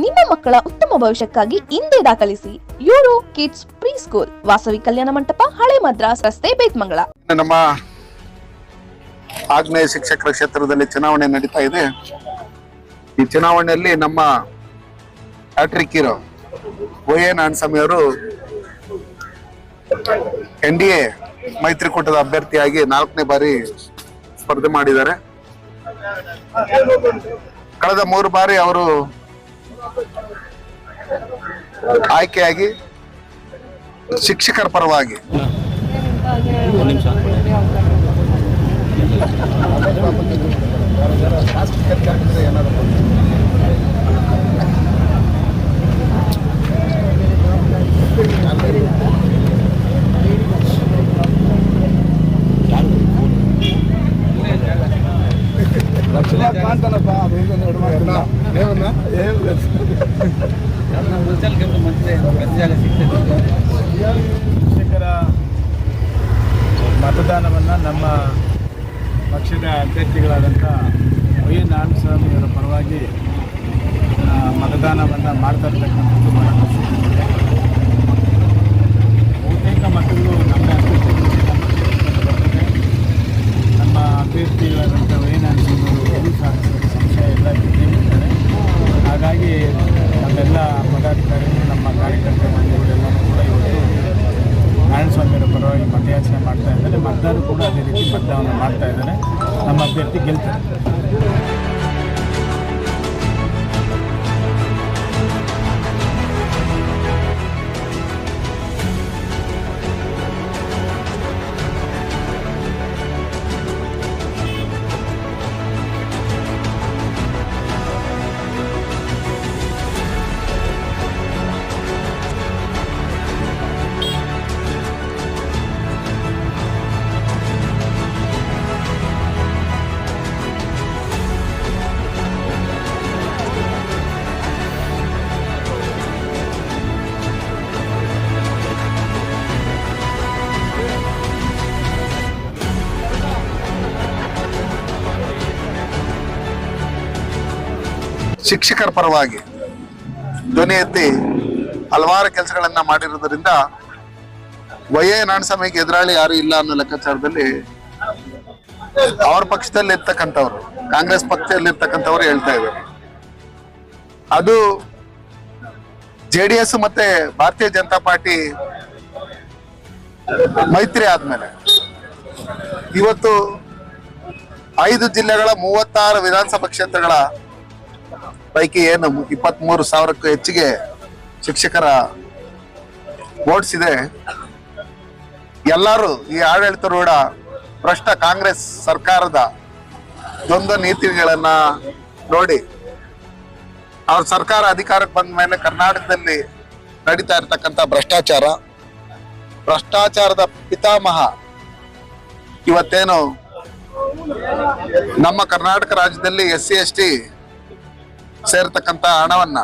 ನಿಮ್ಮ ಮಕ್ಕಳ ಉತ್ತಮ ಭವಿಷ್ಯಕ್ಕಾಗಿ ಹಿಂದೆ ದಾಖಲಿಸಿ Euro Kids pre school Vasavi Kalyana Mantapa, ಹಳೆ ಮದ್ರಾಸ್ ರಸ್ತೆ ಬೇತ್ಮಂಗಳ ನಮ್ಮ ಆಗ್ನೇಯ ಶಿಕ್ಷಕರ ಕ್ಷೇತ್ರದಲ್ಲಿ ಚುನಾವಣೆ ನಡೀತಾ ಇದೆ. ಈ ಚುನಾವಣೆಯಲ್ಲಿ ನಮ್ಮ hattrick hero O A Narayanaswamy ಅವರು ಎನ್ ಡಿ ಎ ಮೈತ್ರಿಕೂಟದ ಅಭ್ಯರ್ಥಿಯಾಗಿ ನಾಲ್ಕನೇ ಬಾರಿ ಸ್ಪರ್ಧೆ ಮಾಡಿದ್ದಾರೆ. ಕಳೆದ ಮೂರು ಬಾರಿ ಅವರು ಆಯ್ಕೆಯಾಗಿ ಶಿಕ್ಷಕರ ಪರವಾಗಿ. ಶಿಕ್ಷಕರ ಮತದಾನವನ್ನು ನಮ್ಮ ಪಕ್ಷದ ಅಭ್ಯರ್ಥಿಗಳಾದಂಥ ವೈ ನಾರಾಯಣಸ್ವಾಮಿಯವರ ಪರವಾಗಿ ಆ, ಮತದಾನವನ್ನು ಮಾಡ್ತಾ ಇರ್ತಕ್ಕಂಥದ್ದು. ಬಹುತೇಕ ಮತಗಳು ನಮ್ಮ ಅಭ್ಯರ್ಥಿಗಳಿಗೆ ನಮ್ಮ ಅಭ್ಯರ್ಥಿಗಳಾದಂಥ ವೈ ನಾರಾಯಣಸ್ವಾಮಿಯವರು ಸಾಧಿಸುವ ಸಂಶಯ ಎಲ್ಲ ಇರ್ತಾರೆ ಹಾಗಾಗಿ ನಮ್ಮೆಲ್ಲ ಪದಾಧಿಕಾರಿಗಳು, ನಮ್ಮ ಕಾರ್ಯಕರ್ತ ಮಂದಿಗಳೆಲ್ಲರೂ ಕೂಡ ಇವತ್ತು ನಾರಾಯಣಸ್ವಾಮಿಯವರ ಪರವಾಗಿ ಮತಯಾಚನೆ ಮಾಡ್ತಾ ಇದ್ದಾರೆ. ಮತದಾರರು ಕೂಡ ಅದೇ ರೀತಿ ಮತದಾನ ಮಾಡ್ತಾ ಇದ್ದಾರೆ. ನಮ್ಮ ಅಭ್ಯರ್ಥಿ ಗೆಲ್ತಾರೆ. ಶಿಕ್ಷಕರ ಪರವಾಗಿ ಧ್ವನಿ ಎತ್ತಿ ಹಲವಾರು ಕೆಲಸಗಳನ್ನ ಮಾಡಿರೋದ್ರಿಂದ ವೈ ಎ ನಾರಾಯಣಸ್ವಾಮಿಗೆ ಎದುರಾಳಿ ಯಾರು ಇಲ್ಲ ಅನ್ನೋ ಲೆಕ್ಕಾಚಾರದಲ್ಲಿ ಅವ್ರ ಪಕ್ಷದಲ್ಲಿ ಇರ್ತಕ್ಕಂಥವ್ರು, ಕಾಂಗ್ರೆಸ್ ಪಕ್ಷದಲ್ಲಿ ಇರ್ತಕ್ಕಂಥವ್ರು ಹೇಳ್ತಾ ಇದ್ದಾರೆ. ಅದು ಜೆ ಡಿ ಎಸ್ ಮತ್ತೆ ಭಾರತೀಯ ಜನತಾ ಪಾರ್ಟಿ ಮೈತ್ರಿ ಆದ್ಮೇಲೆ. ಇವತ್ತು ಐದು ಜಿಲ್ಲೆಗಳ ಮೂವತ್ತಾರು ವಿಧಾನಸಭಾ ಕ್ಷೇತ್ರಗಳ ಪೈಕಿ ಏನು ಇಪ್ಪತ್ತ್ ಮೂರು ಸಾವಿರಕ್ಕೂ ಹೆಚ್ಚಿಗೆ ಶಿಕ್ಷಕರ ವೋಟ್ಸ್ ಇದೆ. ಎಲ್ಲರೂ ಈ ಆಡಳಿತಾರೂಢ ಭ್ರಷ್ಟ ಕಾಂಗ್ರೆಸ್ ಸರ್ಕಾರದ ದ್ವಂದ್ವ ನೀತಿಗಳನ್ನ ನೋಡಿ. ಅವ್ರ ಸರ್ಕಾರ ಅಧಿಕಾರಕ್ಕೆ ಬಂದ ಮೇಲೆ ಕರ್ನಾಟಕದಲ್ಲಿ ನಡೀತಾ ಇರತಕ್ಕಂತ ಭ್ರಷ್ಟಾಚಾರ, ಭ್ರಷ್ಟಾಚಾರದ ಪಿತಾಮಹ ಇವತ್ತೇನು ನಮ್ಮ ಕರ್ನಾಟಕ ರಾಜ್ಯದಲ್ಲಿ ಎಸ್ ಸಿ ಎಸ್ ಟಿ ಸೇರ್ತಕ್ಕಂತ ಹಣವನ್ನ.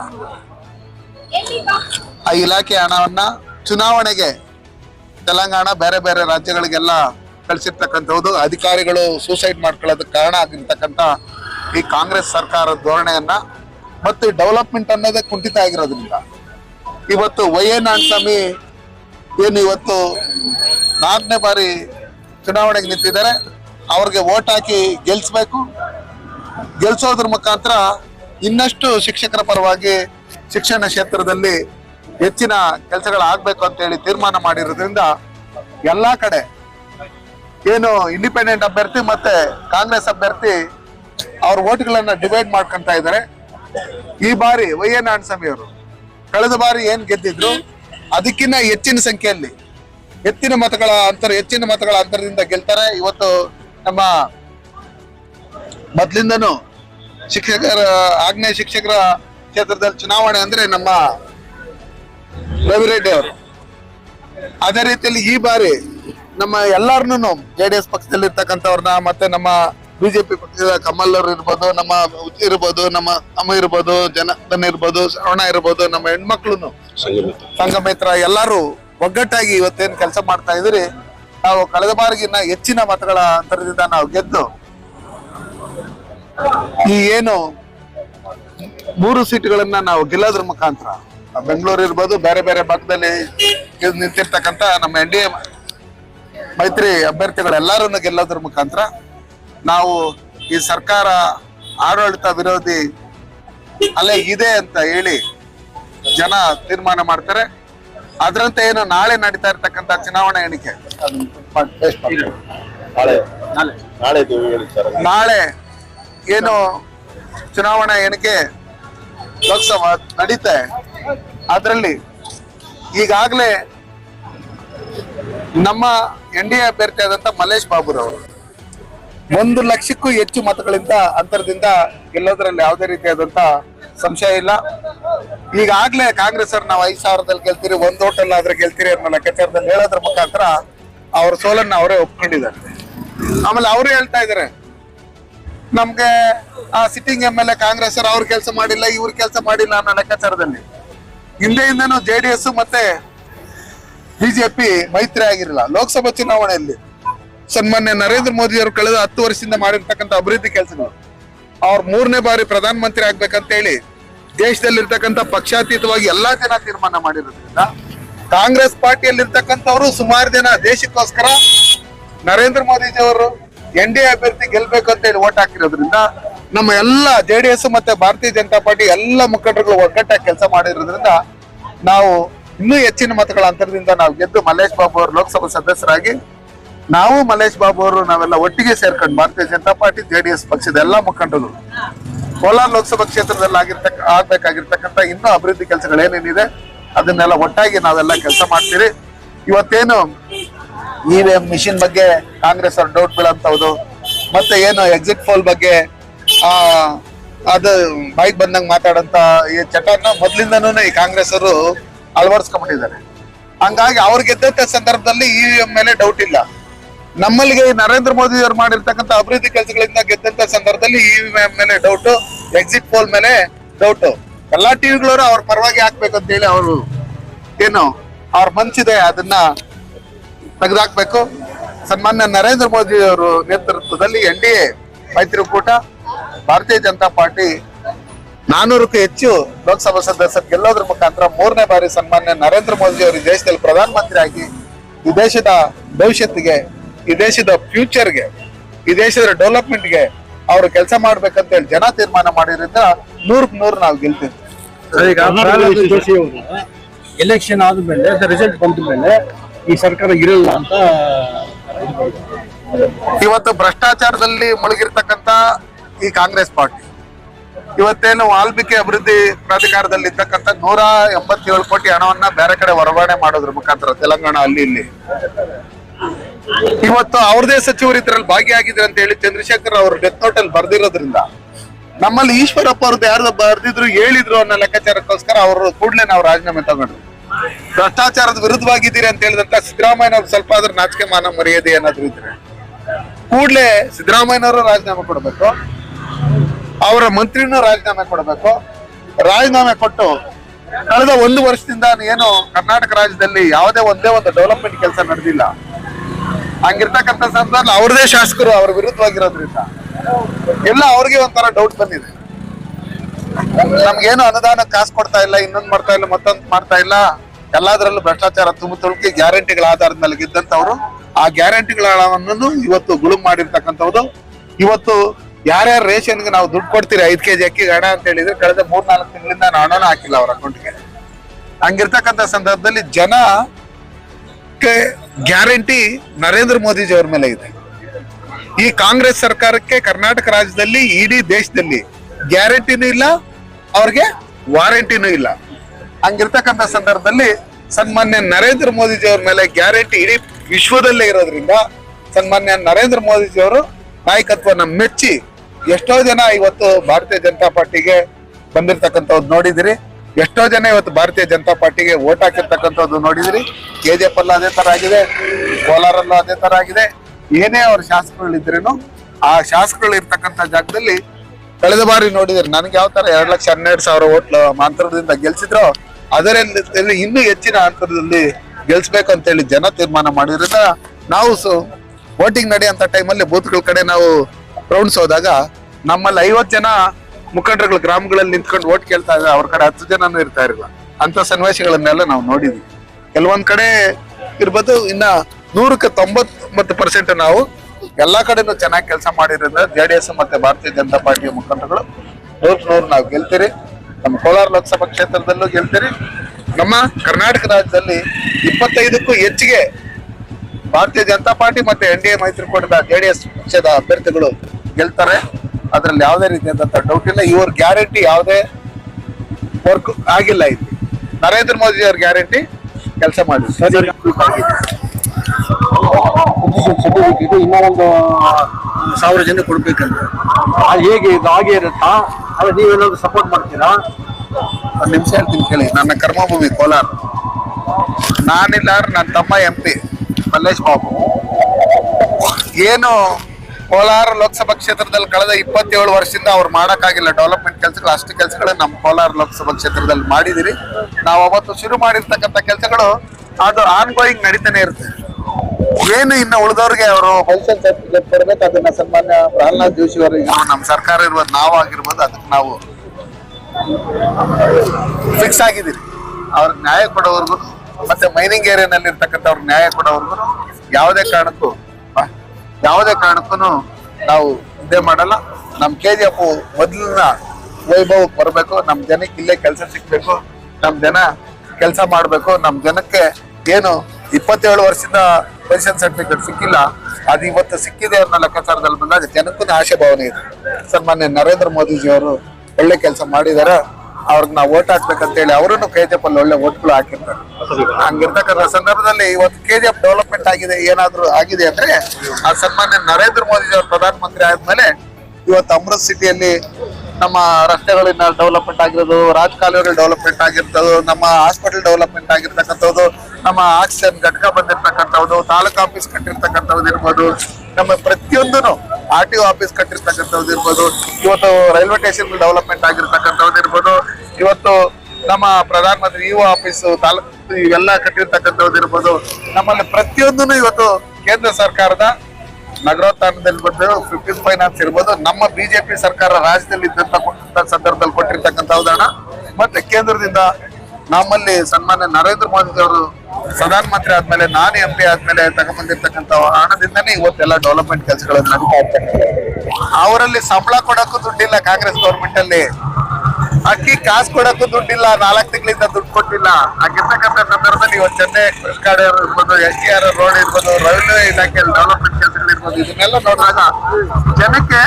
ಆ ಇಲಾಖೆ ಹಣವನ್ನ ಚುನಾವಣೆಗೆ ತೆಲಂಗಾಣ ಬೇರೆ ಬೇರೆ ರಾಜ್ಯಗಳಿಗೆಲ್ಲ ಕಳಿಸಿರ್ತಕ್ಕಂಥದ್ದು. ಅಧಿಕಾರಿಗಳು ಸೂಸೈಡ್ ಮಾಡ್ಕೊಳ್ಳೋದಕ್ಕೆ ಕಾರಣ ಆಗಿರ್ತಕ್ಕಂಥ ಈ ಕಾಂಗ್ರೆಸ್ ಸರ್ಕಾರದ ಧೋರಣೆಯನ್ನ ಮತ್ತು ಡೆವಲಪ್ಮೆಂಟ್ ಅನ್ನೋದೇ ಕುಂಠಿತ ಆಗಿರೋದ್ರಿಂದ. ಇವತ್ತು ವೈ ಎನ್ ಸ್ವಾಮಿ ಏನು ಇವತ್ತು ನಾಲ್ಕನೇ ಬಾರಿ ಚುನಾವಣೆಗೆ ನಿಂತಿದ್ದಾರೆ. ಅವ್ರಿಗೆ ಓಟ್ ಹಾಕಿ ಗೆಲ್ಲಿಸ್ಬೇಕು ಗೆಲ್ಸೋದ್ರ ಮುಖಾಂತರ ಇನ್ನಷ್ಟು ಶಿಕ್ಷಕರ ಪರವಾಗಿ ಶಿಕ್ಷಣ ಕ್ಷೇತ್ರದಲ್ಲಿ ಹೆಚ್ಚಿನ ಕೆಲಸಗಳಾಗಬೇಕು ಅಂತ ಹೇಳಿ ತೀರ್ಮಾನ ಮಾಡಿರೋದ್ರಿಂದ ಎಲ್ಲ ಕಡೆ ಏನು ಇಂಡಿಪೆಂಡೆಂಟ್ ಅಭ್ಯರ್ಥಿ ಮತ್ತೆ ಕಾಂಗ್ರೆಸ್ ಅಭ್ಯರ್ಥಿ ಅವ್ರ ಓಟ್ಗಳನ್ನ ಡಿವೈಡ್ ಮಾಡ್ಕೊಂತ ಇದ್ದಾರೆ. ಈ ಬಾರಿ ವೈ ಎನ್ ಅವರು ಕಳೆದ ಬಾರಿ ಏನ್ ಗೆದ್ದಿದ್ರು? ಅದಕ್ಕಿಂತ ಹೆಚ್ಚಿನ ಸಂಖ್ಯೆಯಲ್ಲಿ ಹೆಚ್ಚಿನ ಮತಗಳ ಅಂತರ, ಹೆಚ್ಚಿನ ಮತಗಳ ಅಂತರದಿಂದ ಗೆಲ್ತಾರೆ. ಇವತ್ತು ನಮ್ಮ ಮೊದ್ಲಿಂದನೂ ಶಿಕ್ಷಕರ, ಆಗ್ನೇಯ ಶಿಕ್ಷಕರ ಕ್ಷೇತ್ರದಲ್ಲಿ ಚುನಾವಣೆ ಅಂದ್ರೆ ನಮ್ಮ ರವಿರೆಡ್ಡಿ ಅವರು. ಅದೇ ರೀತಿಯಲ್ಲಿ ಈ ಬಾರಿ ನಮ್ಮ ಎಲ್ಲಾರ್ನು ಜೆ ಡಿ ಎಸ್ ಪಕ್ಷದಲ್ಲಿ ಇರ್ತಕ್ಕಂಥವ್ರನ್ನ ಮತ್ತೆ ನಮ್ಮ ಬಿಜೆಪಿ ಪಕ್ಷದ ಕಮಲ್ ಅವರು ಇರ್ಬೋದು, ನಮ್ಮ ಇರ್ಬೋದು, ನಮ್ಮ ಅಮ್ಮ ಇರ್ಬೋದು ಜನಾರ್ದನ್ ಇರ್ಬೋದು ಶ್ರವಣ ಇರ್ಬೋದು, ನಮ್ಮ ಹೆಣ್ಮಕ್ಳು ಸಂಘಮಿತ್ರ ಎಲ್ಲರೂ ಒಗ್ಗಟ್ಟಾಗಿ ಇವತ್ತೇನು ಕೆಲಸ ಮಾಡ್ತಾ ಇದ್ರಿ ನಾವು ಕಳೆದ ಬಾರಿಗಿನ್ನ ಹೆಚ್ಚಿನ ಮತಗಳ ಅಂತರದಿಂದ ನಾವು ಗೆದ್ದು ಈ ಏನು ಮೂರು ಸೀಟ್ಗಳನ್ನ ನಾವು ಗೆಲ್ಲೋದ್ರ ಮುಖಾಂತರ ಬೆಂಗಳೂರು ಇರ್ಬೋದು ಬೇರೆ ಬೇರೆ ಭಾಗದಲ್ಲಿ ನಿಂತಿರ್ತಕ್ಕಂತ ನಿಂತಿರ್ತಕ್ಕಂಥ ನಮ್ಮ ಎನ್ ಡಿ ಎ ಮೈತ್ರಿ ಅಭ್ಯರ್ಥಿಗಳೆಲ್ಲರನ್ನು ಗೆಲ್ಲೋದ್ರ ಮುಖಾಂತರ ನಾವು ಈ ಸರ್ಕಾರ ಆಡಳಿತ ವಿರೋಧಿ ಅಲ್ಲೇ ಇದೆ ಅಂತ ಹೇಳಿ ಜನ ತೀರ್ಮಾನ ಮಾಡ್ತಾರೆ. ಅದರಂತೆ ಏನು ನಾಳೆ ನಡೀತಾ ಇರ್ತಕ್ಕಂಥ ಚುನಾವಣಾ ಎಣಿಕೆ? ನಾಳೆ. ಏನು ಚುನಾವಣೆ ಎಣಿಕೆ ಲೋಕಸಭಾ ನಡೀತೆ? ಅದರಲ್ಲಿ ಈಗಾಗಲೇ ನಮ್ಮ ಎನ್ ಡಿ ಎ ಅಭ್ಯರ್ಥಿ ಆದಂತ ಮಲ್ಲೇಶ್ ಬಾಬುರವರು ಒಂದು ಲಕ್ಷಕ್ಕೂ ಹೆಚ್ಚು ಮತಗಳಿಂದ ಅಂತರದಿಂದ ಗೆಲ್ಲೋದ್ರಲ್ಲಿ ಯಾವುದೇ ರೀತಿಯಾದಂತ ಸಂಶಯ ಇಲ್ಲ. ಈಗಾಗಲೇ ಕಾಂಗ್ರೆಸ್ ಅವ್ರು ನಾವು ಐದು ಸಾವಿರದಲ್ಲಿ ಗೆಲ್ತೀರಿ, ಒಂದು ಹೋಟೆಲ್ ಆದ್ರೆ ಗೆಲ್ತೀರಿ ಅನ್ನೋ ಲೆಕ್ಕಾಚಾರದಲ್ಲಿ ಹೇಳೋದ್ರ ಮುಖಾಂತರ ಅವ್ರ ಸೋಲನ್ನ ಅವರೇ ಒಪ್ಕೊಂಡಿದ್ದಾರೆ. ಆಮೇಲೆ ಅವರು ಹೇಳ್ತಾ ಇದಾರೆ ನಮ್ಗೆ ಆ sitting M L A Congress ಅವ್ರು ಕೆಲಸ ಮಾಡಿಲ್ಲ, ಇವ್ರ ಕೆಲಸ ಮಾಡಿಲ್ಲ ಅನ್ನೋ ಲೆಕ್ಕಾಚಾರದಲ್ಲಿ. ಹಿಂದೆಯಿಂದನೂ ಜೆ ಡಿ ಎಸ್ ಮತ್ತೆ ಬಿಜೆಪಿ ಮೈತ್ರಿ ಆಗಿರಲಿಲ್ಲ ಲೋಕಸಭಾ ಚುನಾವಣೆಯಲ್ಲಿ ಸನ್ಮಾನ್ಯ ನರೇಂದ್ರ ಮೋದಿ ಅವರು ಕಳೆದ ಹತ್ತು ವರ್ಷದಿಂದ ಮಾಡಿರ್ತಕ್ಕಂಥ ಅಭಿವೃದ್ಧಿ ಕೆಲಸಗಳು, ಅವ್ರ ಮೂರನೇ ಬಾರಿ ಪ್ರಧಾನ ಮಂತ್ರಿ ಆಗ್ಬೇಕಂತ ಹೇಳಿ ದೇಶದಲ್ಲಿರ್ತಕ್ಕಂಥ ಪಕ್ಷಾತೀತವಾಗಿ ಎಲ್ಲಾ ಜನ ತೀರ್ಮಾನ ಮಾಡಿರೋದ್ರಿಂದ ಕಾಂಗ್ರೆಸ್ ಪಾರ್ಟಿಯಲ್ಲಿರ್ತಕ್ಕಂಥವ್ರು ಸುಮಾರು ಜನ ದೇಶಕ್ಕೋಸ್ಕರ ನರೇಂದ್ರ ಮೋದಿಜಿ ಅವರು ಎನ್ ಡಿ ಎ ಅಭ್ಯರ್ಥಿ ಗೆಲ್ಬೇಕು ಅಂತ ಹೇಳಿ ಓಟ್ ಹಾಕಿರೋದ್ರಿಂದ ನಮ್ಮ ಎಲ್ಲ ಜೆ ಡಿ ಎಸ್ ಮತ್ತೆ ಭಾರತೀಯ ಜನತಾ ಪಾರ್ಟಿ ಎಲ್ಲ ಮುಖಂಡರುಗಳು ಒಗ್ಗಟ್ಟಾಗಿ ಕೆಲಸ ಮಾಡಿರೋದ್ರಿಂದ ನಾವು ಇನ್ನೂ ಹೆಚ್ಚಿನ ಮತಗಳ ಅಂತರದಿಂದ ನಾವು ಗೆದ್ದು ಮಲ್ಲೇಶ್ ಬಾಬು ಅವರು ಲೋಕಸಭಾ ಸದಸ್ಯರಾಗಿ, ನಾವು ಮಲ್ಲೇಶ್ ಬಾಬು ಅವರು ನಾವೆಲ್ಲ ಒಟ್ಟಿಗೆ ಸೇರ್ಕೊಂಡು Bharatiya Janata party, J D S ಪಕ್ಷದ ಎಲ್ಲ ಮುಖಂಡರು ಕೋಲಾರ ಲೋಕಸಭಾ ಕ್ಷೇತ್ರದಲ್ಲಿ ಆಗಿರ್ತಕ್ಕ, ಆಗ್ಬೇಕಾಗಿರ್ತಕ್ಕಂಥ ಇನ್ನೂ ಅಭಿವೃದ್ಧಿ ಕೆಲಸಗಳು ಏನೇನಿದೆ ಅದನ್ನೆಲ್ಲ ಒಟ್ಟಾಗಿ ನಾವೆಲ್ಲ ಕೆಲಸ ಮಾಡ್ತೀರಿ. ಇವತ್ತೇನು ಇ ವಿ ಎಂ ಮಿಷಿನ್ ಬಗ್ಗೆ ಕಾಂಗ್ರೆಸ್ ಅವ್ರು ಡೌಟ್ ಬೀಳಂತವ್ದು. ಮತ್ತೆ ಏನು ಎಕ್ಸಿಟ್ ಪೋಲ್ ಬಗ್ಗೆ ಅದು ಬೈಕ್ ಬಂದಂಗ್ ಮಾತಾಡಂತ ಈ ಚಟನ ಮೊದ್ಲಿಂದನೂ ಈ ಕಾಂಗ್ರೆಸ್ ಅವರು ಅಳವಡಿಸ್ಕೊಂಡ್ಬಿಟ್ಟಿದ್ದಾರೆ. ಹಂಗಾಗಿ ಅವ್ರು ಗೆದ್ದಂತ ಸಂದರ್ಭದಲ್ಲಿ ಇ ವಿ ಎಂ ಮೇಲೆ ಡೌಟ್ ಇಲ್ಲ. ನಮ್ಮಲ್ಲಿಗೆ ನರೇಂದ್ರ ಮೋದಿ ಅವರು ಮಾಡಿರ್ತಕ್ಕಂಥ ಅಭಿವೃದ್ಧಿ ಕೆಲಸಗಳಿಂದ ಗೆದ್ದಂತ ಸಂದರ್ಭದಲ್ಲಿ ಇ ವಿ ಎಂ ಮೇಲೆ ಡೌಟ್ ಎಕ್ಸಿಟ್ ಪೋಲ್ ಮೇಲೆ ಡೌಟ್ ಎಲ್ಲಾ ಟಿವಿಗಳವರು ಅವ್ರ ಪರವಾಗಿ ಹಾಕ್ಬೇಕಂತ ಹೇಳಿ ಅವರು ಏನು, ಅವ್ರ ಮನ್ಸಿದೆ ಅದನ್ನ ತೆಗೆದಾಕ್ಬೇಕು. ಸನ್ಮಾನ್ಯ ನರೇಂದ್ರ ಮೋದಿ ಅವರು ನೇತೃತ್ವದಲ್ಲಿ ಎನ್ ಡಿ ಎ ಮೈತ್ರಿಕೂಟ ಭಾರತೀಯ ಜನತಾ ಪಾರ್ಟಿ ನಾನೂರಕ್ಕೂ ಹೆಚ್ಚು ಲೋಕಸಭಾ ಸದಸ್ಯರು ಗೆಲ್ಲೋದ್ರ ಮುಖಾಂತರ ಮೂರನೇ ಬಾರಿ ಸನ್ಮಾನ್ಯ ನರೇಂದ್ರ ಮೋದಿ ಅವರು ಈ ದೇಶದಲ್ಲಿ ಪ್ರಧಾನಮಂತ್ರಿ ಆಗಿ ಈ ದೇಶದ ಭವಿಷ್ಯತ್ತಿಗೆ ಈ ದೇಶದ ಫ್ಯೂಚರ್ಗೆ ಈ ದೇಶದ ಡೆವಲಪ್ಮೆಂಟ್ಗೆ ಅವರು ಕೆಲಸ ಮಾಡ್ಬೇಕಂತ ಹೇಳಿ ಜನ ತೀರ್ಮಾನ ಮಾಡಿದ್ರಿಂದ ನೂರಕ್ ನೂರು ನಾವು ಗೆಲ್ತೀವಿ. ಎಲೆಕ್ಷನ್ ಆದ್ಮೇಲೆ ರಿಸಲ್ಟ್ ಬಂದ ಮೇಲೆ ಈ ಸರ್ಕಾರ ಇರಲ್ಲ ಅಂತ ಇವತ್ತು ಭ್ರಷ್ಟಾಚಾರದಲ್ಲಿ ಮುಳುಗಿರ್ತಕ್ಕಂತ ಈ ಕಾಂಗ್ರೆಸ್ ಪಾರ್ಟಿ. ಇವತ್ತೇನು ವಾಲ್ಮೀಕಿ ಅಭಿವೃದ್ಧಿ ಪ್ರಾಧಿಕಾರದಲ್ಲಿ ಇರ್ತಕ್ಕಂಥ ನೂರ ಎಂಬತ್ತೇಳು ಕೋಟಿ ಹಣವನ್ನ ಬೇರೆ ಕಡೆ ವರ್ಗಾವಣೆ ಮಾಡೋದ್ರ ಮುಖಾಂತರ ತೆಲಂಗಾಣ ಅಲ್ಲಿ ಇಲ್ಲಿ. ಇವತ್ತು ಅವ್ರದೇ ಸಚಿವರು ಇದ್ರಲ್ಲಿ ಭಾಗಿಯಾಗಿದ್ರು ಅಂತ ಹೇಳಿ ಚಂದ್ರಶೇಖರ್ ಅವರು ಡೆತ್ ನೋಟ್ ಅಲ್ಲಿ ಬರ್ದಿರೋದ್ರಿಂದ ನಮ್ಮಲ್ಲಿ ಈಶ್ವರಪ್ಪ ಅವ್ರದ್ದು ಯಾರು ಬರ್ದಿದ್ರು, ಹೇಳಿದ್ರು ಅನ್ನೋ ಲೆಕ್ಕಾಚಾರಕ್ಕೋಸ್ಕರ ಅವರು ಕೂಡಲೇ ನಾವು ರಾಜೀನಾಮೆ ತಗೊಂಡ್ರು. ಭ್ರಷ್ಟಾಚಾರದ ವಿರುದ್ಧವಾಗಿದ್ದೀರಿ ಅಂತ ಹೇಳಿದಂತ ಸಿದ್ದರಾಮಯ್ಯನವ್ರು ಸ್ವಲ್ಪ ಆದ್ರೂ ನಾಚಿಕೆ ಮಾನ ಮರ್ಯಾದೆ ಏನಾದ್ರು ಇದ್ರೆ, ಕೂಡಲೇ ಸಿದ್ದರಾಮಯ್ಯನವರು ರಾಜೀನಾಮೆ ಕೊಡಬೇಕು, ಅವರ ಮಂತ್ರಿನೂ ರಾಜೀನಾಮೆ ಕೊಡಬೇಕು. ರಾಜೀನಾಮೆ ಕೊಟ್ಟು ಕಳೆದ ಒಂದು ವರ್ಷದಿಂದ ಏನು ಕರ್ನಾಟಕ ರಾಜ್ಯದಲ್ಲಿ ಯಾವುದೇ ಒಂದೇ ಒಂದು ಡೆವಲಪ್ಮೆಂಟ್ ಕೆಲಸ ನಡೆದಿಲ್ಲ. ಹಂಗಿರ್ತಕ್ಕಂಥ ಸಂದರ್ಭದಲ್ಲಿ ಅವ್ರದೇ ಶಾಸಕರು ಅವ್ರ ವಿರುದ್ಧವಾಗಿರೋದ್ರಿಂದ ಎಲ್ಲ ಅವ್ರಿಗೆ ಒಂಥರ ಡೌಟ್ ಬಂದಿದೆ. ನಮ್ಗೇನು ಅನುದಾನ ಕಾಸು ಕೊಡ್ತಾ ಇಲ್ಲ, ಇನ್ನೊಂದ್ ಮಾಡ್ತಾ ಇಲ್ಲ, ಮತ್ತೊಂದು ಮಾಡ್ತಾ ಇಲ್ಲ. ಎಲ್ಲಾದ್ರಲ್ಲೂ ಭ್ರಷ್ಟಾಚಾರ ತುಂಬ ತುಳುಕಿ ಗ್ಯಾರಂಟಿಗಳ ಆಧಾರದ ಮೇಲೆ ಗೆದ್ದಂತವ್ರು ಆ ಗ್ಯಾರಂಟಿಗಳ ಹಣವನ್ನು ಇವತ್ತು ಗುಳು ಮಾಡಿರ್ತಕ್ಕಂಥವ್ರು. ಇವತ್ತು ಯಾರ್ಯಾರ ರೇಷನ್ಗೆ ನಾವು ದುಡ್ಡು ಕೊಡ್ತೀರಿ, ಐದು ಕೆಜಿ ಅಕ್ಕಿಗೆ ಹಣ ಅಂತ ಹೇಳಿದ್ರೆ ಕಳೆದ ಮೂರ್ ನಾಲ್ಕು ತಿಂಗಳಿಂದ ನಾನು ಹಣನ ಹಾಕಿಲ್ಲ ಅವ್ರ ಅಕೌಂಟ್ಗೆ. ಹಂಗಿರ್ತಕ್ಕಂಥ ಸಂದರ್ಭದಲ್ಲಿ ಜನ ಗ್ಯಾರಂಟಿ ನರೇಂದ್ರ ಮೋದಿಜಿ ಅವ್ರ ಮೇಲೆ ಇದೆ. ಈ ಕಾಂಗ್ರೆಸ್ ಸರ್ಕಾರಕ್ಕೆ ಕರ್ನಾಟಕ ರಾಜ್ಯದಲ್ಲಿ ಇಡೀ ದೇಶದಲ್ಲಿ ಗ್ಯಾರಂಟಿನೂ ಇಲ್ಲ, ಅವ್ರಿಗೆ ವಾರಂಟಿನೂ ಇಲ್ಲ. ಹಂಗಿರ್ತಕ್ಕಂಥ ಸಂದರ್ಭದಲ್ಲಿ ಸನ್ಮಾನ್ಯ ನರೇಂದ್ರ ಮೋದಿಜಿ ಅವ್ರ ಮೇಲೆ ಗ್ಯಾರಂಟಿ ಇಡೀ ವಿಶ್ವದಲ್ಲೇ ಇರೋದ್ರಿಂದ ಸನ್ಮಾನ್ಯ ನರೇಂದ್ರ ಮೋದಿಜಿ ಅವರು ನಾಯಕತ್ವನ ಮೆಚ್ಚಿ ಎಷ್ಟೋ ಜನ ಇವತ್ತು ಭಾರತೀಯ ಜನತಾ ಪಾರ್ಟಿಗೆ ಬಂದಿರತಕ್ಕಂಥವ್ರು ನೋಡಿದಿರಿ. ಎಷ್ಟೋ ಜನ ಇವತ್ತು ಭಾರತೀಯ ಜನತಾ ಪಾರ್ಟಿಗೆ ಓಟ್ ಹಾಕಿರ್ತಕ್ಕಂಥದ್ದು ನೋಡಿದಿರಿ. ಕೆ ಜೆ ಎಫ್ ಅಲ್ಲೂ ಅದೇ ಥರ ಆಗಿದೆ, ಕೋಲಾರಲ್ಲೂ ಅದೇ ಥರ ಆಗಿದೆ. ಏನೇ ಅವ್ರ ಶಾಸಕರುಗಳಿದ್ರೇನು, ಆ ಶಾಸಕರು ಇರ್ತಕ್ಕಂಥ ಜಾಗದಲ್ಲಿ ಕಳೆದ ಬಾರಿ ನೋಡಿದಿರಿ, ನನಗೆ ಯಾವ ಥರ ಎರಡು ಲಕ್ಷ ಹನ್ನೆರಡು ಸಾವಿರ ಓಟ್ಲು ಮಾಂತರದಿಂದ ಗೆಲ್ಸಿದ್ರು ಅದರಲ್ಲಿ ಇನ್ನೂ ಹೆಚ್ಚಿನ ಅಂತರದಲ್ಲಿ ಗೆಲ್ಸ್ಬೇಕು ಅಂತ ಹೇಳಿ ಜನ ತೀರ್ಮಾನ ಮಾಡಿದ್ರಿಂದ ನಾವು ವೋಟಿಂಗ್ ನಡೆಯುವಂತ ಟೈಮಲ್ಲಿ ಬೂತ್ಗಳ ಕಡೆ ನಾವು ರೌಂಡ್ಸ್ ಹೋದಾಗ ನಮ್ಮಲ್ಲಿ ಐವತ್ತು ಜನ ಮುಖಂಡರುಗಳು ಗ್ರಾಮಗಳಲ್ಲಿ ನಿಂತ್ಕೊಂಡು ಓಟ್ ಕೇಳ್ತಾ ಇದ್ದಾರೆ. ಅವ್ರ ಕಡೆ ಹತ್ತು ಜನನೂ ಇರ್ತಾ ಇರಲಿಲ್ಲ. ಅಂತ ಸನ್ನಿವೇಶಗಳನ್ನೆಲ್ಲ ನಾವು ನೋಡಿದ್ವಿ. ಕೆಲವೊಂದ್ ಕಡೆ ಇರ್ಬೋದು, ಇನ್ನ ನೂರಕ್ಕೆ ತೊಂಬತ್ತೊಂಬತ್ತು ಪರ್ಸೆಂಟ್ ನಾವು ಎಲ್ಲಾ ಕಡೆನೂ ಚೆನ್ನಾಗಿ ಕೆಲಸ ಮಾಡಿರೋದ್ರಿಂದ ಜೆ ಡಿ ಎಸ್ ಮತ್ತೆ ಭಾರತೀಯ ಜನತಾ ಪಾರ್ಟಿಯ ಮುಖಂಡರುಗಳು ನೂರ್ ನೂರು ನಾವು ಗೆಲ್ತೀರಿ. ನಮ್ಮ ಕೋಲಾರ ಲೋಕಸಭಾ ಕ್ಷೇತ್ರದಲ್ಲೂ ಗೆಲ್ತೀರಿ. ನಮ್ಮ ಕರ್ನಾಟಕ ರಾಜ್ಯದಲ್ಲಿ ಇಪ್ಪತ್ತೈದಕ್ಕೂ ಹೆಚ್ಚಿಗೆ ಭಾರತೀಯ ಜನತಾ ಪಾರ್ಟಿ ಮತ್ತೆ ಎನ್ ಡಿ ಎ ಮೈತ್ರಿಕೂಟದ ಜೆಡಿಎಸ್ ಪಕ್ಷದ ಅಭ್ಯರ್ಥಿಗಳು ಗೆಲ್ತಾರೆ. ಅದ್ರಲ್ಲಿ ಯಾವುದೇ ರೀತಿಯಾದಂತ ಡೌಟ್ ಇಲ್ಲ. ಇವ್ರ ಗ್ಯಾರಂಟಿ ಯಾವುದೇ ವರ್ಕ್ ಆಗಿಲ್ಲ ಇದು ನರೇಂದ್ರ ಮೋದಿ ಅವ್ರ ಗ್ಯಾರಂಟಿ ಕೆಲಸ ಮಾಡಿ ಇದು ಇನ್ನೂ ಒಂದು ಸಾವಿರ ಜನ ಕೊಡ್ಬೇಕಂತ ಅದು ಹೇಗೆ ಇದು ಹಾಗೆ ಇರುತ್ತಾ? ಅಲ್ಲ ನೀವೇನಾದ್ರು ಸಪೋರ್ಟ್ ಮಾಡ್ತೀರಾ? ಒಂದ್ ನಿಮಿಷ ಹೇಳ್ತೀನಿ ಕೇಳಿ. ನನ್ನ ಕರ್ಮಭೂಮಿ ಕೋಲಾರ. ನಾನಿಲ್ಲ ನನ್ನ ತಮ್ಮ ಎಂ ಪಿ ಮಲ್ಲೇಶ್ ಬಾಬು. ಏನು ಕೋಲಾರ ಲೋಕಸಭಾ ಕ್ಷೇತ್ರದಲ್ಲಿ ಕಳೆದ ಇಪ್ಪತ್ತೇಳು ವರ್ಷದಿಂದ ಅವ್ರು ಮಾಡೋಕ್ಕಾಗಿಲ್ಲ. ಡೆವಲಪ್ಮೆಂಟ್ ಕೆಲಸಗಳು ಅಷ್ಟು ಕೆಲಸಗಳು ನಮ್ಮ ಕೋಲಾರ ಲೋಕಸಭಾ ಕ್ಷೇತ್ರದಲ್ಲಿ ಮಾಡಿದಿರಿ. ನಾವು ಅವತ್ತು ಶುರು ಮಾಡಿರ್ತಕ್ಕಂಥ ಕೆಲಸಗಳು ಅದು ಆನ್ ಗೋಯಿಂಗ್ ನಡೀತಾನೆ ಇರುತ್ತೆ. ಏನು ಇನ್ನು ಉಳಿದವ್ರಿಗೆ ಅವರು? ಪೆನ್ಷನ್ ಸರ್ಟಿಫಿಕೇಟ್ ಕೊಡ್ಬೇಕು ಅದನ್ನ ಸನ್ಮಾನ್ಯ ಪ್ರಹ್ಲಾದ್ ಜೋಶಿ ಅವರಿಗೆ ನಮ್ಮ ಸರ್ಕಾರ ಇರ್ಬೋದು ನಾವು ಆಗಿರ್ಬೋದು ಅದಕ್ಕೆ ನಾವು ಫಿಕ್ಸ್ ಆಗಿದ್ದೀರಿ. ಅವ್ರಿಗೆ ನ್ಯಾಯ ಕೊಡೋವರೆಗೂ ಮತ್ತೆ ಮೈನಿಂಗ್ ಏರಿಯಾನಲ್ಲಿ ಇರ್ತಕ್ಕಂಥವ್ರಿಗೆ ನ್ಯಾಯ ಕೊಡೋವರೆಗೂ ಯಾವುದೇ ಕಾರಣಕ್ಕೂ ಯಾವುದೇ ಕಾರಣಕ್ಕೂ ನಾವು ಇದೇ ಮಾಡಲ್ಲ. ನಮ್ಮ ಕೆ ಜಿ ಎಫ್ ಮೊದಲಿನ ವೈಭವಕ್ಕೆ ಬರಬೇಕು ನಮ್ಮ ಜನಕ್ಕೆ ಇಲ್ಲೇ ಕೆಲಸ ಸಿಗಬೇಕು ನಮ್ಮ ಜನ ಕೆಲಸ ಮಾಡಬೇಕು ನಮ್ಮ ಜನಕ್ಕೆ ಏನು ಇಪ್ಪತ್ತೇಳು ವರ್ಷದಿಂದ ಪೆನ್ಷನ್ ಸರ್ಟಿಫಿಕೇಟ್ ಸಿಕ್ಕಿಲ್ಲ, ಅದು ಇವತ್ತು ಸಿಕ್ಕಿದೆ ಅನ್ನೋ ಲೆಕ್ಕಾಚಾರದಲ್ಲಿ ಬಂದಾಗ ಜನಕ್ಕೂ ಆಶೆ ಭಾವನೆ ಇದೆ. ಸನ್ಮಾನ್ಯ ನರೇಂದ್ರ ಮೋದಿಜಿ ಅವರು ಒಳ್ಳೆ ಕೆಲಸ ಮಾಡಿದಾರೆ, ಅವ್ರಿಗೆ ನಾವು ಓಟ್ ಹಾಕ್ಬೇಕಂತ ಹೇಳಿ ಅವರನ್ನು ಕೆ ಜಿ ಎಫ್ ಅಲ್ಲಿ ಒಳ್ಳೆ ಓಟ್ಗಳು ಹಾಕಿರ್ತಾರೆ. ಹಂಗಿರ್ತಕ್ಕಂಥ ಸಂದರ್ಭದಲ್ಲಿ ಇವತ್ತು ಕೆ ಜಿ ಎಫ್ ಡೆವಲಪ್ಮೆಂಟ್ ಆಗಿದೆ, ಏನಾದರೂ ಆಗಿದೆ ಅಂದ್ರೆ, ಆ ಸನ್ಮಾನ್ಯ ನರೇಂದ್ರ ಮೋದಿ ಅವರು ಪ್ರಧಾನಮಂತ್ರಿ ಆದ್ಮೇಲೆ ಇವತ್ತು ಅಮೃತ್ ಸಿಟಿಯಲ್ಲಿ ನಮ್ಮ ರಸ್ತೆಗಳಿಂದ ಡೆವಲಪ್ಮೆಂಟ್ ಆಗಿರೋದು ರಾಜಕಾಲುವೆಗಳು ಡೆವಲಪ್ಮೆಂಟ್ ಆಗಿರ್ತದ್ದು ನಮ್ಮ ಹಾಸ್ಪಿಟಲ್ ಡೆವಲಪ್ಮೆಂಟ್ ಆಗಿರ್ತಕ್ಕಂಥದ್ದು ನಮ್ಮ ಆಕ್ಸಿಜನ್ ಘಟಕ ಬಂದಿರ್ತಕ್ಕಂಥದ್ದು ತಾಲೂಕು ಆಫೀಸ್ ಕಟ್ಟಿರ್ತಕ್ಕಂಥದ್ದು ಇರ್ಬೋದು, ನಮ್ಮ ಪ್ರತಿಯೊಂದೂ ಆರ್ ಟಿ ಒ ಆಫೀಸ್ ಕಟ್ಟಿರ್ತಕ್ಕಂಥದ್ದು ಇರ್ಬೋದು, ಇವತ್ತು ರೈಲ್ವೆ ಸ್ಟೇಷನ್ ಡೆವಲಪ್ಮೆಂಟ್ ಆಗಿರ್ತಕ್ಕಂಥವ್ದು ಇರ್ಬೋದು, ಇವತ್ತು ನಮ್ಮ ಪ್ರಧಾನಮಂತ್ರಿ ಇಒ ಆಫೀಸ್, ತಾಲೂಕು ಇವೆಲ್ಲ ಕಟ್ಟಿರ್ತಕ್ಕಂಥವ್ದು ಇರ್ಬೋದು, ನಮ್ಮಲ್ಲಿ ಪ್ರತಿಯೊಂದೂ ಇವತ್ತು ಕೇಂದ್ರ ಸರ್ಕಾರದ ನಗರೋತ್ಥಾನದಲ್ಲಿ ಬಂದು ಫಿಫ್ಟೀನ್ ಫೈನಾನ್ಸ್ ಇರ್ಬೋದು, ನಮ್ಮ ಬಿಜೆಪಿ ಸರ್ಕಾರ ರಾಜ್ಯದಲ್ಲಿ ಇದ್ದಂತ ಸಂದರ್ಭದಲ್ಲಿ ಕೊಟ್ಟಿರ್ತಕ್ಕಂಥ ಉದಾಹರಣ ಮತ್ತೆ ಕೇಂದ್ರದಿಂದ ನಮ್ಮಲ್ಲಿ ಸನ್ಮಾನ್ಯ ನರೇಂದ್ರ ಮೋದಿ ಅವರು ಪ್ರಧಾನಮಂತ್ರಿ ಆದ್ಮೇಲೆ, ನಾನು ಎಂ ಪಿ ಆದ್ಮೇಲೆ ತಗೊಂಡ್ಬಂದಿರ್ತಕ್ಕಂಥ ಹಣದಿಂದನೇ ಇವತ್ತೆಲ್ಲ ಡೆವಲಪ್ಮೆಂಟ್ ಕೆಲಸಗಳು ನಡೀತಾ ಇರ್ತಕ್ಕಂಥ ಅವರಲ್ಲಿ ಸಂಬಳ ಕೊಡಕ್ಕೂ ದುಡ್ಡಿಲ್ಲ ಕಾಂಗ್ರೆಸ್ ಗೌರ್ಮೆಂಟ್ ಅಲ್ಲಿ ಅಕ್ಕಿ ಕಾಸು ಕೊಡಕ್ಕೂ ದುಡ್ಡಿಲ್ಲ, ನಾಲ್ಕು ತಿಂಗಳಿಂದ ದುಡ್ಡು ಕೊಟ್ಟಿಲ್ಲ. ಹಾಗಿರ್ತಕ್ಕಂಥ ಸಂದರ್ಭದಲ್ಲಿ ಇವತ್ತು ಚೆನ್ನೈ ಗಾಡಿ ಇರ್ಬೋದು, ಎಸ್ ಟಿ ಆರ್ ರೋಡ್ ಇರ್ಬೋದು, ರೈಲ್ವೆ ಇಲಾಖೆ ಡೆವಲಪ್ಮೆಂಟ್ ಕೆಲಸಗಳು ಇರ್ಬೋದು ಇದನ್ನೆಲ್ಲ ನೋಡಿದಾಗ ಜನಕ್ಕೆ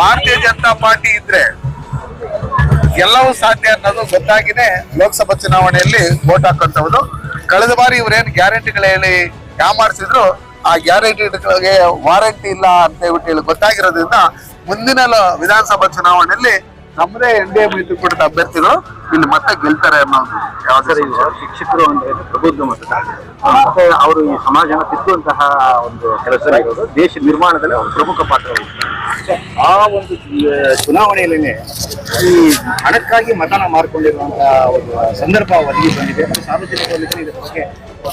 ಭಾರತೀಯ ಜನತಾ ಪಾರ್ಟಿ ಇದ್ರೆ ಎಲ್ಲವೂ ಸಾಧ್ಯ ಅನ್ನೋದು ಗೊತ್ತಾಗಿದೆ ಲೋಕಸಭಾ ಚುನಾವಣೆಯಲ್ಲಿ ವೋಟ್ ಹಾಕುವಂತದ್ದು ಕಳೆದ ಬಾರಿ ಇವ್ರೇನ್ ಗ್ಯಾರಂಟಿಗಳು ಹೇಳಿ ಯಾಮಾರಿಸಿದ್ರು ಆ ಗ್ಯಾರಂಟಿಗಳಿಗೆ ವಾರಂಟಿ ಇಲ್ಲ ಅಂತ ಹೇಳ್ಬಿಟ್ಟು ಹೇಳಿ ಗೊತ್ತಾಗಿರೋದ್ರಿಂದ ಮುಂದಿನ ವಿಧಾನಸಭಾ ಚುನಾವಣೆಯಲ್ಲಿ ನಮ್ಮದೇ ಎನ್ ಡಿ ಎ ಮೈತ್ರಿಕೂಟದ ಅಭ್ಯರ್ಥಿಗಳು ಇಲ್ಲಿ ಮತ್ತೆ ಗೆಲ್ತಾರೆ ಅನ್ನೋದು ಯಾವ್ದಾರ ಶಿಕ್ಷಕರು ಅಂದ್ರೆ ಪ್ರಬುದ್ಧ ಮತ್ತೆ ಅವರು ಈ ಸಮಾಜನ ತಿದ್ದುವಂತಹ ಒಂದು ಕೆಲಸ ಇರೋದು. ದೇಶ ನಿರ್ಮಾಣದಲ್ಲಿ ಅವರು ಪ್ರಮುಖ ಪಾತ್ರ. ಆ ಒಂದು ಚುನಾವಣೆಯಲ್ಲಿನೇ ಚುನಾವಣೆಯಲ್ಲೇನೆ ಈ ಹಣಕ್ಕಾಗಿ ಮತನ ಮಾರ್ಕೊಂಡಿರುವಂತಹ ಒಂದು ಸಂದರ್ಭ ಒದಗಿ ಬಂದಿದೆ. ಮತ್ತು ಸಾರ್ವಜನಿಕ ವಲಯದಲ್ಲಿ ಇದರ ಬಗ್ಗೆ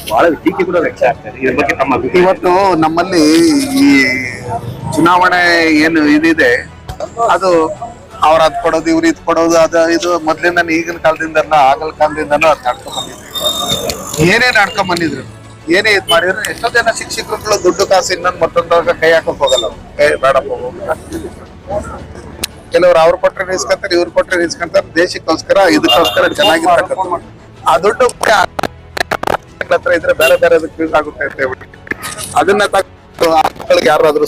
ಬಹಳ ಟೀಕೆ ಕೂಡ ವ್ಯಕ್ತ ಆಗ್ತದೆ ಇದ್ರ ಬಗ್ಗೆ ತಮ್ಮ ಇವತ್ತು ನಮ್ಮಲ್ಲಿ ಈ ಚುನಾವಣೆ ಏನು ಇದಿದೆ ಅದು ಅವ್ರ ಅದ್ ಕೊಡೋದು, ಇವ್ರ ಇದ್ ಕೊಡೋದು, ಅದು ಇದು ಮೊದ್ಲಿಂದ ಈಗಿನ ಕಾಲದಿಂದ ಆಗಲ್ ಕಾಲದಿಂದನೂ ಅದ್ ನಡ್ಕೊಂಡ್ ಬಂದಿದ್ರು ಏನೇ ನಡ್ಕೊಂಡ್ ಬಂದಿದ್ರು, ಏನೇ ಇದ್ ಮಾಡಿದ್ರು, ಎಷ್ಟೋ ಜನ ಶಿಕ್ಷಕರುಗಳು ದುಡ್ಡು ಕಾಸು ಇನ್ನೊಂದು ಮತ್ತೊಂದವ್ರಿಗೆ ಕೈ ಹಾಕಕ್ ಹೋಗಲ್ಲ. ಏ, ಬೇಡಪ್ಪ. ಕೆಲವ್ರು ಅವ್ರು ಕೊಟ್ರೆ ನಿಸ್ಕೊಂತಾರೆ, ಇವ್ರು ಕೊಟ್ರೆ ನಿಸ್ಕೊಂತಾರೆ, ದೇಶಕ್ಕೋಸ್ಕರ ಇದಕ್ಕೋಸ್ಕರ ಚೆನ್ನಾಗಿರ್ತಕ್ಕಂಥ ಆ ದುಡ್ಡು ಹತ್ರ ಇದ್ರೆ ಬೇರೆ ಬೇರೆ ಯೂಸ್ ಆಗುತ್ತೆ ಅಂತ ಹೇಳ್ಬಿಟ್ಟು ಅದನ್ನ ಮಕ್ಕಳಿಗೆ ಯಾರಾದ್ರೂ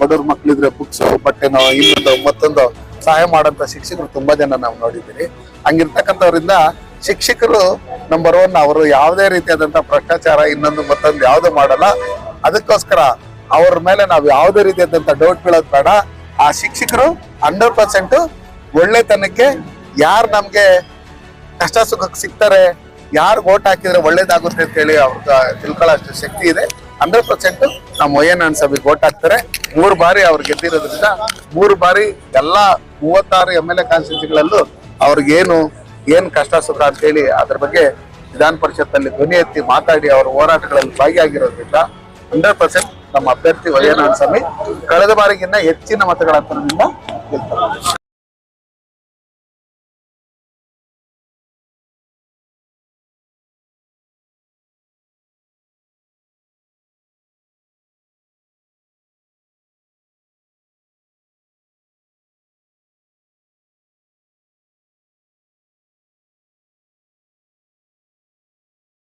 ಬಡವ್ರ ಮಕ್ಳಿದ್ರೆ ಬುಕ್ಸ್ ಬಟ್ಟೆನೋ, ಇನ್ನೊಂದು, ಮತ್ತೊಂದು ಸಹಾಯ ಮಾಡೋಂಥ ಶಿಕ್ಷಕರು ತುಂಬಾ ಜನ ನಾವು ನೋಡಿದ್ದೀವಿ ಹಂಗಿರ್ತಕ್ಕಂಥವ್ರಿಂದ ಶಿಕ್ಷಕರು ನಂಬರ್ ಒನ್ ಅವರು ಯಾವುದೇ ರೀತಿಯಾದಂಥ ಭ್ರಷ್ಟಾಚಾರ ಇನ್ನೊಂದು ಮತ್ತೊಂದು ಯಾವುದು ಮಾಡಲ್ಲ. ಅದಕ್ಕೋಸ್ಕರ ಅವ್ರ ಮೇಲೆ ನಾವು ಯಾವುದೇ ರೀತಿಯಾದಂಥ ಡೌಟ್ ಬೀಳೋದು ಬೇಡ. ಆ ಶಿಕ್ಷಕರು ಹಂಡ್ರೆಡ್ ಪರ್ಸೆಂಟ್ ಒಳ್ಳೆತನಕ್ಕೆ ಯಾರು ನಮಗೆ ಕಷ್ಟ ಸುಖಕ್ಕೆ ಸಿಗ್ತಾರೆ ಯಾರು ಓಟ್ ಹಾಕಿದ್ರೆ ಒಳ್ಳೇದಾಗುತ್ತೆ ಅಂತ ಹೇಳಿ ಅವ್ರಿಗೆ ತಿಳ್ಕೊಳ್ಳೋಷ್ಟು ಶಕ್ತಿ ಇದೆ. ಹಂಡ್ರೆಡ್ ಪರ್ಸೆಂಟ್ ನಮ್ಮ ವೈಎನ್ ಸಭೆಗೆ ಓಟ್ ಹಾಕ್ತಾರೆ. ಮೂರು ಬಾರಿ ಅವ್ರು ಗೆದ್ದಿರೋದ್ರಿಂದ ಮೂರು ಬಾರಿ ಎಲ್ಲ ಮೂವತ್ತಾರು ಎಂ ಎಲ್ ಎ ಕಾನ್ಸ್ಟಿಟ್ಯೂನ್ಸಿಗಳಲ್ಲೂ ಅವ್ರಿಗೇನು ಏನು ಕಷ್ಟ ಸುಖ ಅಂತ ಹೇಳಿ ಅದ್ರ ಬಗ್ಗೆ ವಿಧಾನ ಪರಿಷತ್ತಲ್ಲಿ ಧ್ವನಿ ಎತ್ತಿ ಮಾತಾಡಿ ಅವರ ಹೋರಾಟಗಳಲ್ಲಿ ಭಾಗಿಯಾಗಿರೋದ್ರಿಂದ ಹಂಡ್ರೆಡ್ ಪರ್ಸೆಂಟ್ ನಮ್ಮ ಅಭ್ಯರ್ಥಿ ವೈಎನ್ ಸ್ವಾಮಿ ಕಳೆದ ಬಾರಿಗಿನ್ನ ಹೆಚ್ಚಿನ ಮತಗಳ ಅಂತರದಿಂದ ಗೆಲ್ತಾರೆ.